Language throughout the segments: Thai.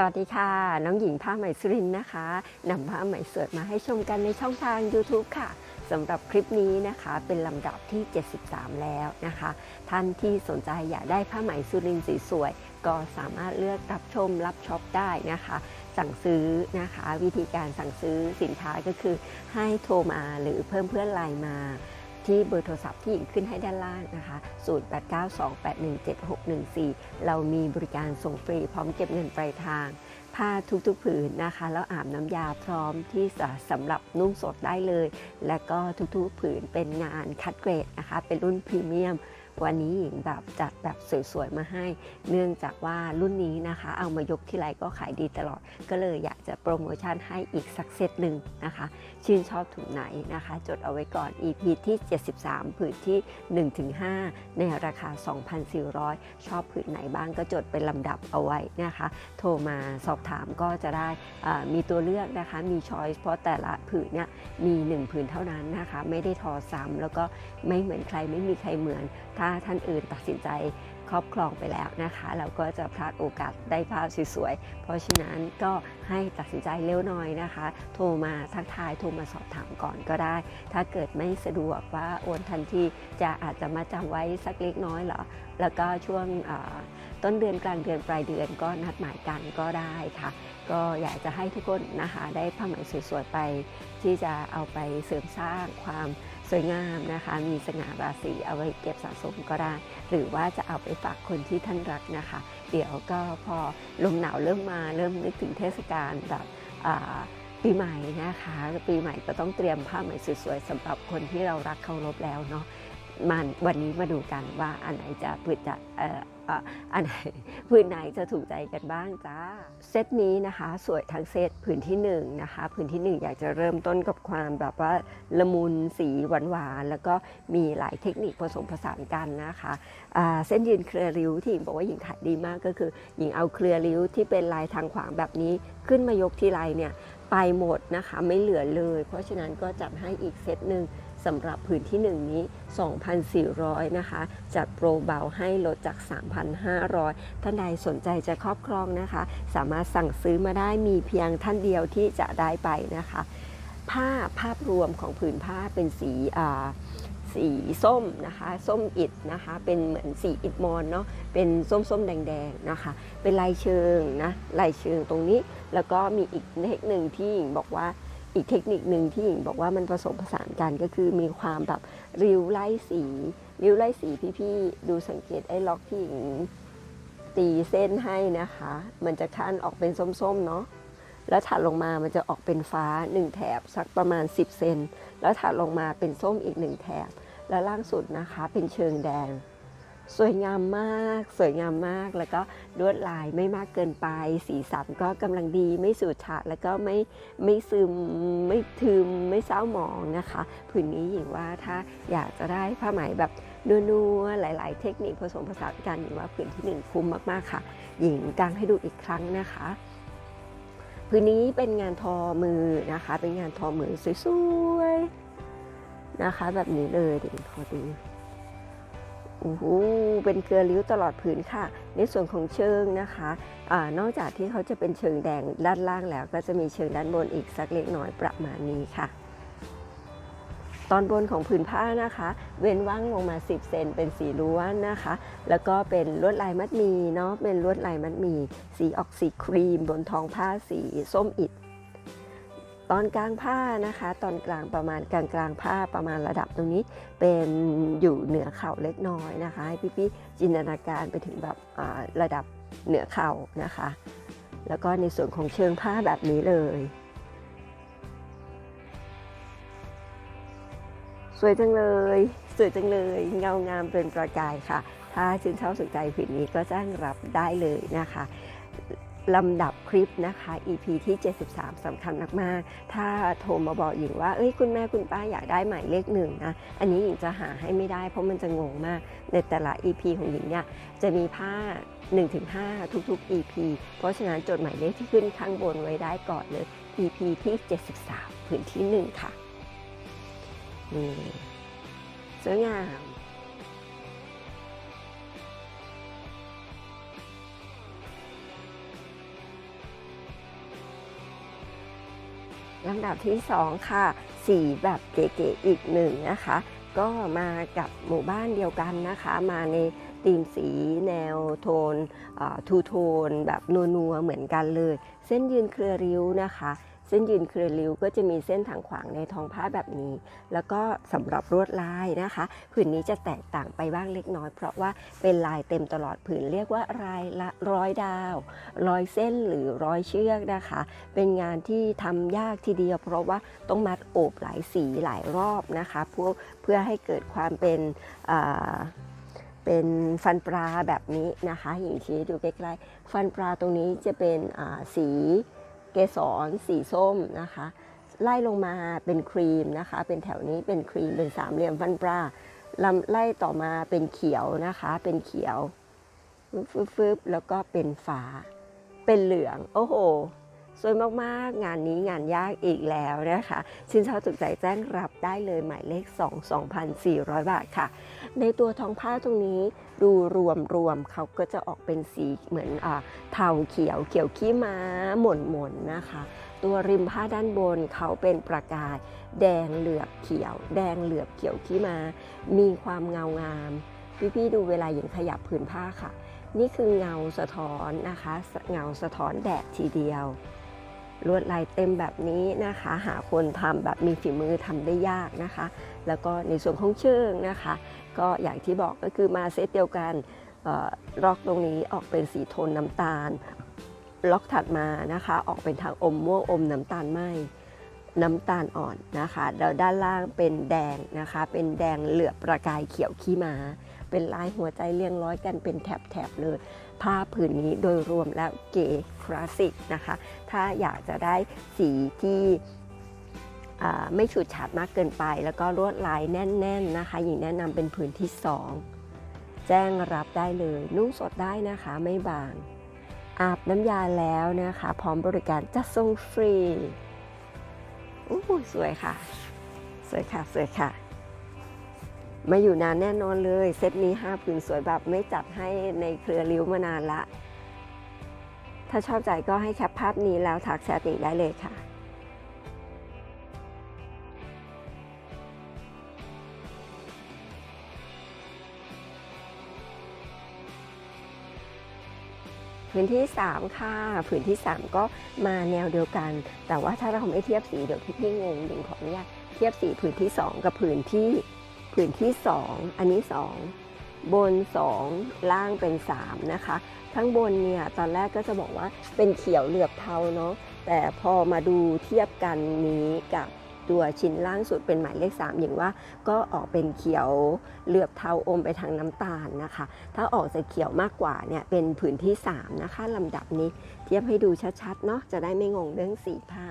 สวัสดีค่ะ น้องหญิงผ้าไหมสุรินนะคะนำผ้าไหมสวยมาให้ชมกันในช่องทาง YouTube ค่ะสำหรับคลิปนี้นะคะเป็นลำดับที่ 73 แล้วนะคะ ท่านที่สนใจอยากได้ผ้าไหมสุรินสีสวย ก็สามารถเลือกรับชมรับช็อปได้นะคะ สั่งซื้อนะคะ วิธีการสั่งซื้อสินค้าก็คือให้โทรมาหรือเพิ่มเพื่อนไลน์มา ที่เบอร์โทรศัพท์ที่หญิงขึ้นให้ด้านล่างนะคะ 0892817614 เรามีบริการส่งฟรีพร้อมเก็บเงินปลายทาง ผ้าทุกๆผืนนะคะ แล้วอาบน้ำยาพร้อมที่จะสำหรับนุ่งสดได้เลย และก็ทุกๆผืนเป็นงานคัดเกรดนะคะ เป็นรุ่นพรีเมียม วันนี้หญิงแบบจัดแบบสวยๆมาให้ เนื่องจากว่ารุ่นนี้นะคะ เอามายกที่ไรก็ขายดีตลอด ก็เลยอยากจะโปรโมชั่นให้อีกสักเซตหนึ่งนะคะ ชื่นชอบถุงไหนนะคะ จดเอาไว้ก่อน EP ที่ 73 ผืนที่ 1-5 ในราคา 2,400 ชอบผืนไหนบ้างก็จดเป็นลำดับเอาไว้นะคะ โทรมาสอบถามก็จะได้มีตัวเลือกนะคะมีช้อยส์เพราะแต่ละผืนเนี่ยมี 1 ผืนเท่านั้นนะคะ ไม่ได้ทอซ้ำแล้วก็ไม่เหมือนใครไม่มีใครเหมือนถ้าาท่านอื่นตัดสินใจครอบครองไปแล้วนะคะ เราก็จะพลาดโอกาสได้ภาพสวยๆ เพราะฉะนั้นก็ให้ตัดสินใจเร็วหน่อยนะคะ โทรมาทักทายโทรมาสอบถามก่อนก็ได้ ถ้าเกิดไม่สะดวกว่าโอนทันทีจะอาจจะมาจำไว้สักเล็กน้อยเหรอ แล้วก็ช่วงต้นเดือนกลางเดือนปลายเดือนก็นัดหมายกันก็ได้ค่ะ ก็อยากจะให้ทุกคนนะคะได้ผ้าไหมสวยๆไป ที่จะเอาไปเสริมสร้างความ สวยงามนะคะ มีสง่าราศีเอาไว้เก็บสะสมก็ได้ หรือว่าจะเอาไปฝากคนที่ท่านรักนะคะ เดี๋ยวก็พอลมหนาวเริ่มมาเริ่มนึกถึงเทศกาลแบบปีใหม่นะคะ ปีใหม่ก็ต้องเตรียมผ้าใหม่สวยๆสำหรับคนที่เรารักเคารพแล้วเนาะมันวันนี้มาดูกันว่าอันไหนจะพืชจะ อันไหนพื้นไหนจะถูกใจกันบ้างจ้า เซตนี้นะคะสวยทั้งเซตผืนที่1นงนะคะผืนที่ 1 อยากจะเริ่มต้นกับความแบบว่าละมุนสีหวานๆแล้วก็มีหลายเทคนิคผสมผสานกันนะคะเส้นยืนเครือริ้วที่หญิงบอกว่าหญิงขายดีมากก็คือ หญิงเอาเครือริ้วที่เป็นลายทางขวางแบบนี้ขึ้นมายกที่ไรเนี่ยไปหมดนะคะไม่เหลือเลย เพราะฉะนั้นก็จัดให้อีกเซตหนึ่ง สำหรับผืนที่1นี้ 2,400 นะคะ จัดโปรเบาให้ลดจาก 3,500 ท่านใดสนใจจะครอบครองนะคะ สามารถสั่งซื้อมาได้มีเพียงท่านเดียวที่จะได้ไปนะคะ ผ้าภาพรวมของผืนผ้าเป็นสีอ่าสีส้มนะคะส้มอิดนะคะเป็นเหมือนสีอิดมอนเนาะเป็นส้มๆแดงๆนะคะเป็นลายเชิงนะลายเชิงตรงนี้ แล้วก็มีอีกเทคหนึ่งที่หญิงบอกว่า อีกเทคนิคหนึ่งที่หญิงบอกว่ามันผสมผสานกันก็คือมีความแบบริ้วไล่สีริ้วไล่สีพี่ๆดูสังเกตไอ้ล็อกที่หญิงตีเส้นให้นะคะ มันจะขั้นออกเป็นส้มๆเนาะแล้วถัดลงมามันจะออกเป็นฟ้า 1 แถบสักประมาณ 10 เซน แล้วถัดลงมาเป็นส้มอีก 1 แถบ แล้วล่างสุดนะคะเป็นเชิงแดง สวยงามมาก สวยงามมาก แล้วก็ลวดลายไม่มากเกินไป สีสันก็กำลังดี ไม่สูดฉาดแล้วก็ไม่ไม่ซึม ไม่ทึม ไม่เศร้าหมองนะคะ ผืนนี้หญิงว่าถ้าอยากจะได้ผ้าไหมแบบนัวๆหลาย ๆ เทคนิคผสมผสานกันหญิงว่าผืนที่หนึ่งคุ้มมากๆค่ะ หญิงกางให้ดูอีกครั้งนะคะผืนนี้เป็นงานทอมือนะคะ เป็นงานทอมือสวยๆนะคะ แบบนี้เลยเดี๋ยวขอดู โอ้โหเป็นเกลือริ้วตลอดผืนค่ะ ในส่วนของเชิงนะคะอนอกจากที่เขาจะเป็นเชิงแดงด้านล่างแล้ว ก็จะมีเชิงด้านบนอีกสักเล็กน้อยประมาณนี้ค่ะ ตอนบนของผืนผ้านะคะ เว้นว่างลงมา 10 เซนเป็นสีล้วนนะคะ แล้วก็เป็นลวดลายมัดมีเนาะเป็นลวดลายมัดมี สีออกสีครีม บนท้องผ้าสีส้มอิฐ ตอนกลางผ้านะคะ ตอนกลางประมาณกลางกลางผ้าประมาณระดับตรงนี้ เป็นอยู่เหนือเข่าเล็กน้อยนะคะ ให้พี่ๆจินตนาการไปถึงแบบระดับเหนือเข่านะคะ แล้วก็ในส่วนของเชิงผ้าแบบนี้เลย สวยจังเลยสวยจังเลยเงางามเป็นประกายค่ะ ถ้าชื่นชอบสนใจผืนนี้ก็จ้างรับได้เลยนะคะ ลำดับคลิปนะคะ EP ที่ 73สำคัญมาก ๆ ถ้าโทรมาบอกหญิงว่า เอ้ย คุณแม่คุณป้าอยากได้หมายเลขหนึ่งนะ อันนี้หญิงจะหาให้ไม่ได้เพราะมันจะงงมาก ในแต่ละ EP ของหญิงเนี่ย จะมีผ้า 1-5 ทุก ๆ EP เพราะฉะนั้นจดหมายเลขที่ขึ้นข้างบนไว้ได้ก่อนเลย EP ที่ 73ผืนที่ 1 ค่ะ นี่สวยงาม ลำดับที่ 2 ค่ะ สีแบบเก๋ๆอีกหนึ่งนะคะ ก็มากับหมู่บ้านเดียวกันนะคะ มาในธีมสีแนวโทนทูโทน แบบนัวๆเหมือนกันเลย เส้นยืนเครือริ้วนะคะ เส้นยืนเครือริ้วก็จะมีเส้นทางขวางในทองผ้าแบบนี้ แล้วก็สำหรับลวดลายนะคะผืนนี้จะแตกต่างไปบ้างเล็กน้อย เพราะว่าเป็นลายเต็มตลอดผืนเรียกว่าลายละร้อยดาวร้อยเส้นหรือร้อยเชือกนะคะ เป็นงานที่ทำยากทีเดียว เพราะว่าต้องมัดโอบหลายสีหลายรอบนะคะเพื่อเพื่อให้เกิดความเป็นเป็นฟันปลาแบบนี้นะคะอย่างที่ดูใกล้ๆฟันปลาตรงนี้จะเป็นสี เกสรสีส้มนะคะ ไล่ลงมาเป็นครีมนะคะ เป็นแถวนี้เป็นครีมเป็นสามเหลี่ยมฟันปลาลำไล่ต่อมาเป็นเขียวนะคะ เป็นเขียวฟึบๆแล้วก็เป็นฟ้า เป็นเหลือง โอ้โห สวยมากๆ งานนี้งานยากอีกแล้วนะคะชินชอบถูกใจแจ้งรับได้เลยหมายเลข 2 2,400 บาทค่ะ ในตัวท้องผ้าตรงนี้ดูรวมรวมๆเขาก็จะออกเป็นสีเหมือนอาเทาเขียวเขียวขี้ม้าหม่นหม่นนะคะ ตัวริมผ้าด้านบนเขาเป็นประกายแดงเหลือบเขียว แดงเหลือบเขียวขี้ม้ามีความเงางาม พี่ๆดูเวลาหญิงขยับผืนผ้าค่ะ นี่คือเงาสะท้อนนะคะ เงาสะท้อนแดดทีเดียว ลวดลายเต็มแบบนี้นะคะ หาคนทำแบบมีฝีมือทำได้ยากนะคะ แล้วก็ในส่วนของเชิงนะคะ ก็อย่างที่บอกก็คือมาเซตเดียวกันล็อกตรงนี้ออกเป็นสีโทนน้ำตาล ล็อกถัดมานะคะ ออกเป็นทางอมม่วงอมน้ำตาลไหมน้ำตาลอ่อนนะคะแล้วด้านล่างเป็นแดงนะคะ เป็นแดงเหลือบประกายเขียวขี้ม้า เป็นลายหัวใจเรียงร้อยกันเป็นแถบๆเลย ผ้าผืนนี้โดยรวมแล้วเก๋ ลาสสิกนะคะ ถ้าอยากจะได้สีที่ไม่ฉูดฉาดมากเกินไป แล้วก็ลวดลายแน่น ๆนะคะ หญิงแนะนำเป็นผืนที่ 2 แจ้งรับได้เลย นุ่งสดได้นะคะไม่บาง อาบน้ำยาแล้วนะคะ พร้อมบริการจัดส่งฟรีอู้สวยค่ะ สวยค่ะ สวยค่ะ มาอยู่นานแน่นอนเลย เซตนี้5ผืนสวยแบบไม่จัดให้ในเครือริ้วมานานละ ถ้าชอบใจก็ให้แคปภาพนี้แล้วทักแชทอีกได้เลยค่ะพื้นที่ 3 ค่ะ พื้นที่ 3 ก็มาแนวเดียวกัน แต่ว่าถ้าเราไม่เทียบสีเดี๋ยวพี่ๆงงหญิงขออนุญาตเทียบสีพื้นที่ 2 กับพื้นที่พื้นที่ 2 อันนี้ 2 บน 2 ล่างเป็น 3 นะคะข้างบนเนี่ยตอนแรกก็จะบอกว่าเป็นเขียวเหลือบเทาเนาะแต่พอมาดูเทียบกันนี้กับตัวชิ้นล่างสุดเป็นหมายเลข 3 อย่างว่าก็ออกเป็นเขียวเหลือบเทาอมไปทางน้ำตาลนะคะ ถ้าออกจะเขียวมากกว่าเนี่ยเป็นผืนที่ 3 นะคะลำดับนี้เทียบให้ดูชัดๆเนาะจะได้ไม่งงเรื่องสีผ้า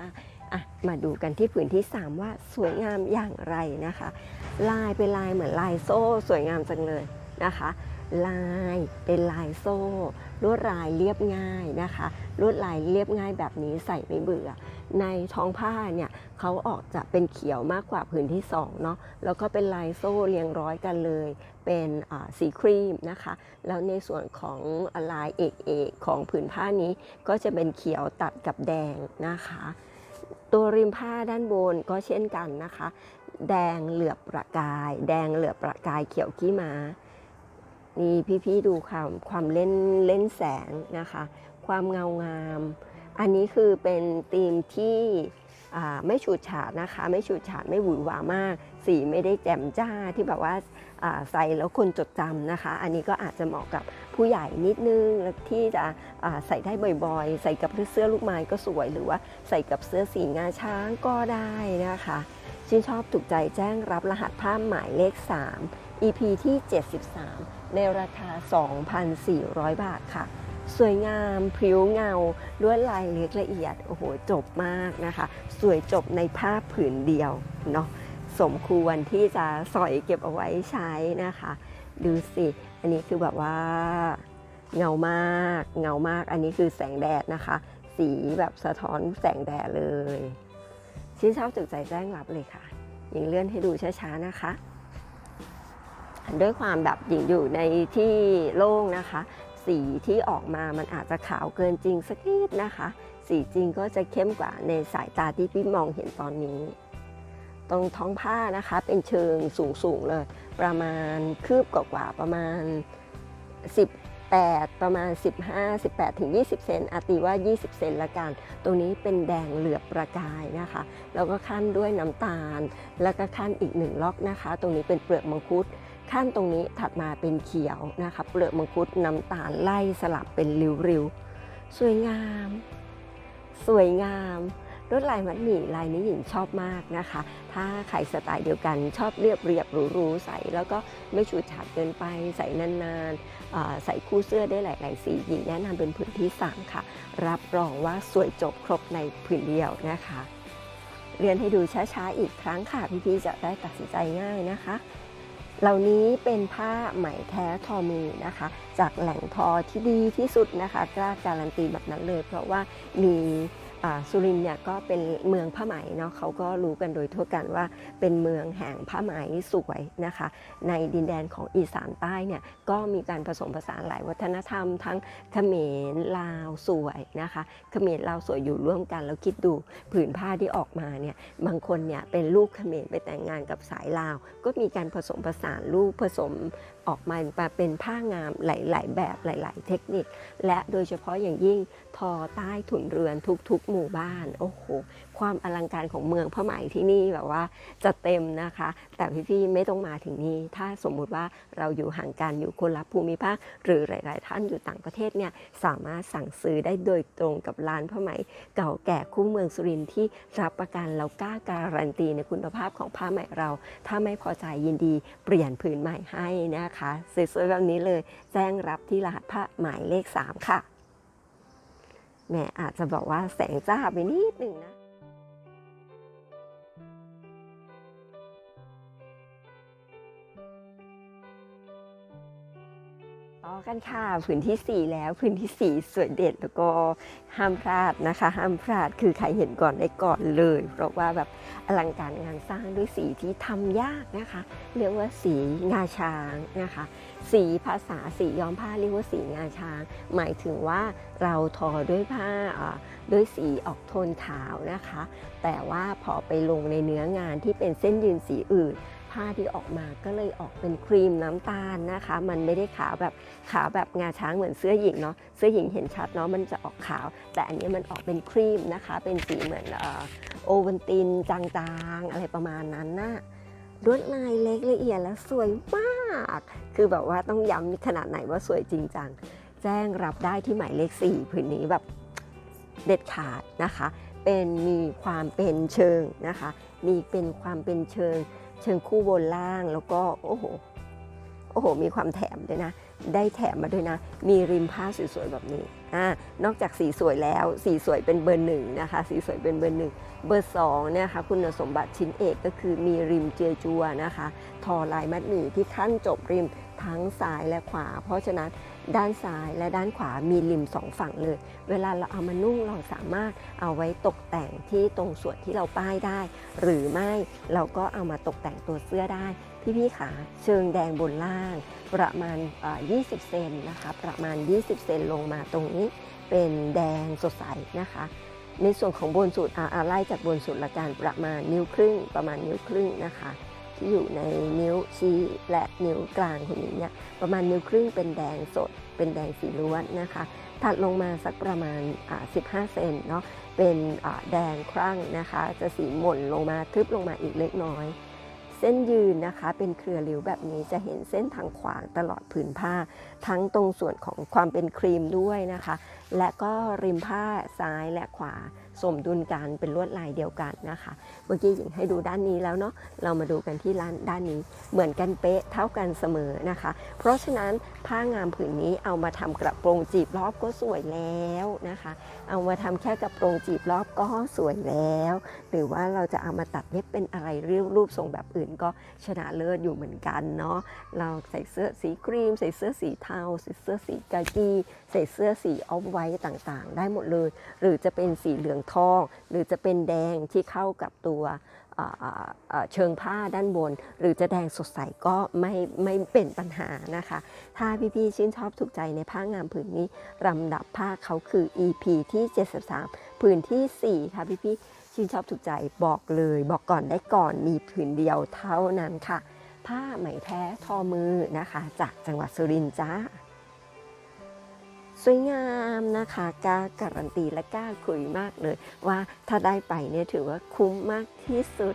อะมาดูกันที่ผืนที่ 3 ว่าสวยงามอย่างไรนะคะ ลายเป็นลายเหมือนลายโซ่ สวยงามจังเลย นะคะ ลายเป็นลายโซ่ ลวดลายเรียบง่ายนะคะ ลวดลายเรียบง่ายแบบนี้ใส่ไม่เบื่อ ในท้องผ้าเนี่ยเขาออกจะเป็นเขียวมากกว่าผืนที่2เนาะแล้วก็เป็นลายโซ่เรียงร้อยกันเลย เป็นสีครีมนะคะ แล้วในส่วนของลายเอกเอกๆของผืนผ้านี้ก็จะเป็นเขียวตัดกับแดงนะคะตัวริมผ้าด้านบนก็เช่นกันนะคะ แดงเหลือบประกาย แดงเหลือบประกายเขียวขี้ม้า นี่พี่ๆดูความความเล่นเล่นแสงนะคะ ความเงางาม อันนี้คือเป็นธีมที่ไม่ฉูดฉาดนะคะ ไม่ฉูดฉาดไม่หวือหวามาก สีไม่ได้แจ่มจ้าที่แบบว่าาใส่แล้วคนจดจำนะคะ อันนี้ก็อาจจะเหมาะกับผู้ใหญ่นิดนึงที่จะใส่ได้บ่อยๆ ใส่กับเสื้อลูกไม้ก็สวย หรือว่าใส่กับเสื้อสีงาช้างก็ได้นะคะชื่นชอบถูกใจแจ้งรับรหัสผ้าหมายเลข 3 EP ที่ 73 ในราคา 2,400 บาทค่ะ สวยงามพริ้วเงาลวดลายเล็กละเอียด โอ้โห จบมากนะคะ สวยจบในผ้าผืนเดียวเนาะสมควรที่จะสอยเก็บเอาไว้ใช้นะคะ ดูสิ อันนี้คือแบบว่าเงามากเงามาก อันนี้คือแสงแดดนะคะ สีแบบสะท้อนแสงแดดเลย ชิ้นชอบตึกใจแจ้งรับเลยค่ะหญิงเลื่อนให้ดูช้าๆนะคะ ด้วยความแบบหญิงอยู่ในที่โล่งนะคะ สีที่ออกมามันอาจจะขาวเกินจริงสักนิดนะคะ สีจริงก็จะเข้มกว่าในสายตาที่พี่มองเห็นตอนนี้ ตรงท้องผ้านะคะเป็นเชิงสูงๆเลย ประมาณคืบกว่าๆประมาณ18ประมาณ 15 18 ถึง 20 เซนอาตีว่า 20 เซนละกัน ตรงนี้เป็นแดงเหลือบประกายนะคะ แล้วก็ขั้นด้วยน้ำตาล แล้วก็ขั้นอีกหนึ่งล็อกนะคะ ตรงนี้เป็นเปลือกมังคุด ขั้นตรงนี้ถัดมาเป็นเขียวนะคะเปลือกมังคุดน้ำตาลไล่สลับเป็นริ้วๆ สวยงาม สวยงามลวดลายมัดหมี่ลายนี้หญิงชอบมากนะคะ ถ้าใครสไตล์เดียวกันชอบเรียบเรียบหรูๆใสแล้วก็ไม่ฉูดฉาดเกินไปใส่นานๆใส่คู่เสื้อได้หลาย ๆ สีหญิงแนะนำเป็นผืนที่สามค่ะ รับรองว่าสวยจบครบในผืนเดียวนะคะ เรียนให้ดูช้าๆอีกครั้งค่ะพี่ๆจะได้ตัดสินใจง่ายนะคะ เหล่านี้เป็นผ้าไหมแท้ทอมือนะคะ จากแหล่งทอที่ดีที่สุดนะคะกล้าการันตีแบบนั้นเลย เพราะว่ามี สุรินเนี่ยก็เป็นเมืองผ้าไหมเนาะเขาก็รู้กันโดยทั่วกันว่าเป็นเมืองแห่งผ้าไหมสวยนะคะ ในดินแดนของอีสานใต้เนี่ยก็มีการผสมผสานหลายวัฒนธรรม ทั้งเขมรลาวสวยนะคะเขมรลาวสวยอยู่ร่วมกันแล้วคิดดูผืนผ้าที่ออกมาเนี่ยบางคนเนี่ยเป็นลูกเขมรไปแต่งงานกับสายลาว ก็มีการผสมผสานลูกผสมออกมาเป็นผ้างามหลาย ๆ แบบหลาย ๆ เทคนิค และโดยเฉพาะอย่างยิ่งทอใต้ถุนเรือนทุก ๆหมู่บ้าน โอ้โห ความอลังการของเมืองผ้าไหมที่นี่แบบว่าจะเต็มนะคะ แต่พี่ๆไม่ต้องมาถึงนี้ถ้าสมมุติว่าเราอยู่ห่างกันอยู่คนละภูมิภาค หรือหลายๆ ท่านอยู่ต่างประเทศเนี่ยสามารถสั่งซื้อได้โดยตรงกับร้านผ้าไหม เก่าแก่คู่เมืองสุรินทร์ที่รับประกันแล้วกล้าการันตีในคุณภาพของผ้าไหมเรา ถ้าไม่พอใจยินดีเปลี่ยนผืนใหม่ให้นะคะสวยๆแบบนี้เลย แจ้งรับที่รหัสผ้าหมายเลข 3 ค่ะ แม่อาจจะบอกว่าแสงจ้าไปนิดหนึ่งนะ กันค่ะพื้นที่ 4 แล้วพื้นที่ 4 สวยเด็ดแล้วก็ห้ามพลาดนะคะ ห้ามพลาดคือใครเห็นก่อนได้ก่อนเลย เพราะว่าแบบอลังการงานสร้างด้วยสีที่ทำยากนะคะ เรียกว่าสีงาช้างนะคะ สีภาษาสีย้อมผ้าเรียกว่าสีงาช้าง หมายถึงว่าเราทอด้วยผ้าด้วยสีออกโทนขาวนะคะ แต่ว่าพอไปลงในเนื้องานที่เป็นเส้นยืนสีอื่น ผ้าที่ออกมาก็เลยออกเป็นครีมน้ำตาลนะคะ มันไม่ได้ขาวแบบขาวแบบงาช้างเหมือนเสื้อหญิงเนาะเสื้อหญิงเห็นชัดเนาะมันจะออกขาว แต่อันนี้มันออกเป็นครีมนะคะ เป็นสีเหมือนเอ่อโอวัลตินจางๆ อะไรประมาณนั้นนะลวดลายเล็กละเอียดและสวยมาก คือแบบว่าต้องย้ำขนาดไหนว่าสวยจริงจัง แจ้งรับได้ที่หมายเลข 4 ผืนนี้แบบเด็ดขาดนะคะ เป็นมีความเป็นเชิงนะคะ มีเป็นความเป็นเชิง เชิงคู่บนล่างแล้วก็โอ้โหโอ้โห มีความแถมด้วยนะ ได้แถมมาด้วยนะ มีริมผ้าสวยๆแบบนี้อ่านอกจากสีสวยแล้ว สีสวยเป็นเบอร์หนึ่งนะคะ สีสวยเป็นเบอร์หนึ่ง เบอร์สองเนี่ยค่ะคุณสมบัติชิ้นเอกก็คือมีริมเจียจัวนะคะ ทอลายมัดหมี่ที่ขั้นจบริม ทั้งซ้ายและขวา เพราะฉะนั้นด้านซ้ายและด้านขวามีริมสองฝั่งเลย เวลาเราเอามานุ่งเราสามารถเอาไว้ตกแต่งที่ตรงส่วนที่เราป้ายได้ หรือไม่เราก็เอามาตกแต่งตัวเสื้อได้ พี่ๆขาเชิงแดงบนล่าง ประมาณ 20 เซนนะคะประมาณ 20 เซนลงมาตรงนี้เป็นแดงสดใสนะคะในส่วนของบนสุดอ่าอ่าไล่จากบนสุดละกันประมาณนิ้วครึ่ง ประมาณนิ้วครึ่งนะคะ ที่อยู่ในนิ้วชี้และนิ้วกลางคนนี้เนี่ยประมาณนิ้วครึ่งเป็นแดงสด เป็นแดงสีล้วนนะคะ ถัดลงมาสักประมาณ 15 เซนเนาะเป็นแดงครั่งนะคะ จะสีหม่นลงมาทึบลงมาอีกเล็กน้อย เส้นยืนนะคะเป็นเครือริ้วแบบนี้จะเห็นเส้นทางขวางตลอดผืนผ้า ทั้งตรงส่วนของความเป็นครีมด้วยนะคะ และก็ริมผ้าซ้ายและขวา สมดุลกันเป็นลวดลายเดียวกันนะคะ เมื่อกี้หญิงให้ดูด้านนี้แล้วเนาะเรามาดูกันที่ร้านด้านนี้เหมือนกันเป๊ะเท่ากันเสมอนะคะ เพราะฉะนั้นผ้างามผืนนี้เอามาทำกระโปรงจีบรอบก็สวยแล้วนะคะ เอามาทำแค่กับโปรงจีบรอบก็สวยแล้ว หรือว่าเราจะเอามาตัดเย็บเป็นอะไรเรียวรูปทรงแบบอื่นก็ชนะเลิศอยู่เหมือนกันเนาะเราใส่เสื้อสีครีม ใส่เสื้อสีเทาใส่เสื้อสีกากีใส่เสื้อสีออฟไวท์ต่างๆ ได้หมดเลย หรือจะเป็นสีเหลืองทอง หรือจะเป็นแดงที่เข้ากับตัว เชิงผ้าด้านบน หรือจะแดงสดใสก็ไม่ไม่เป็นปัญหานะคะ ถ้าพี่ๆชื่นชอบถูกใจในผ้างามผืนนี้ลำดับผ้าเขาคือ EP ที่ 73 ผืนทีสี่4 ค่ะพี่ๆชื่นชอบถูกใจบอกเลย บอกก่อนได้ก่อนมีผืนเดียวเท่านั้นค่ะ ผ้าไหมแท้ทอมือนะคะ จากจังหวัดสุรินทร์จ้า สวยงามนะคะกล้าการันตีและกล้าคุยมากเลย ว่าถ้าได้ไปเนี่ยถือว่าคุ้มมากที่สุด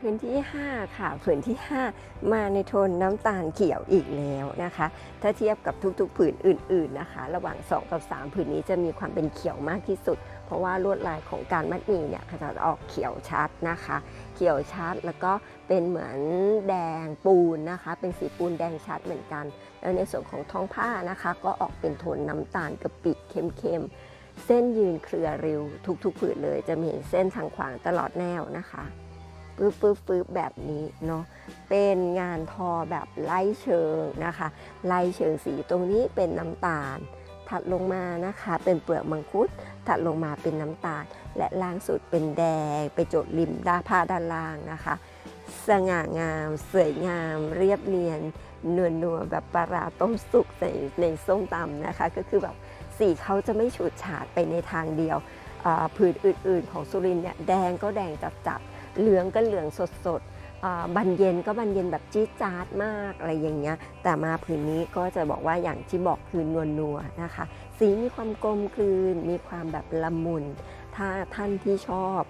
พื้นที่ 5 ค่ะพื้นที่ 5 มาในโทนน้ำตาลเขียวอีกแล้วนะคะ ถ้าเทียบกับทุกๆผืนอื่น ๆนะคะ ระหว่าง 2 กับ 3 ผืนนี้จะมีความเป็นเขียวมากที่สุด เพราะว่าลวดลายของการมัดหมี่เนี่ยจะออกเขียวชัดนะคะ เขียวชัดแล้วก็เป็นเหมือนแดงปูนนะคะ เป็นสีปูนแดงชัดเหมือนกัน แล้วในส่วนของท้องผ้านะคะ ก็ออกเป็นโทนน้ำตาลกะปิเข้มๆเส้นยืนเครือริ้วทุกๆผืนเลย จะมีเส้นทางขวางตลอดแนวนะคะ ปื๊บปื๊บปื๊บแบบนี้เนาะเป็นงานทอแบบไล่เชิงนะคะ ไล่เชิงสีตรงนี้เป็นน้ำตาล ถัดลงมานะคะ เป็นเปลือกมังคุด ถัดลงมาเป็นน้ำตาล และล่างสุดเป็นแดง ไปจดริมด้าผ้าด้านล่างนะคะ สง่างาม สวยงาม เรียบเนียนนัวนัวแบบปลาราต้มสุกในในส้มตำนะคะ ก็คือแบบสีเขาจะไม่ฉูดฉาดไปในทางเดียวผืนอื่นๆ ของสุรินเนี่ยแดงก็แดงจัด เหลืองก็เหลืองสดๆอ่าบันเย็นก็บันเย็นแบบจี๊ดจ๊าดมากอะไรอย่างเงี้ย แต่มาผืนนี้ก็จะบอกว่าอย่างที่บอกคือนวลนัวนะคะ สีมีความกลมกลืน มีความแบบละมุน ถ้าท่านที่ชอบ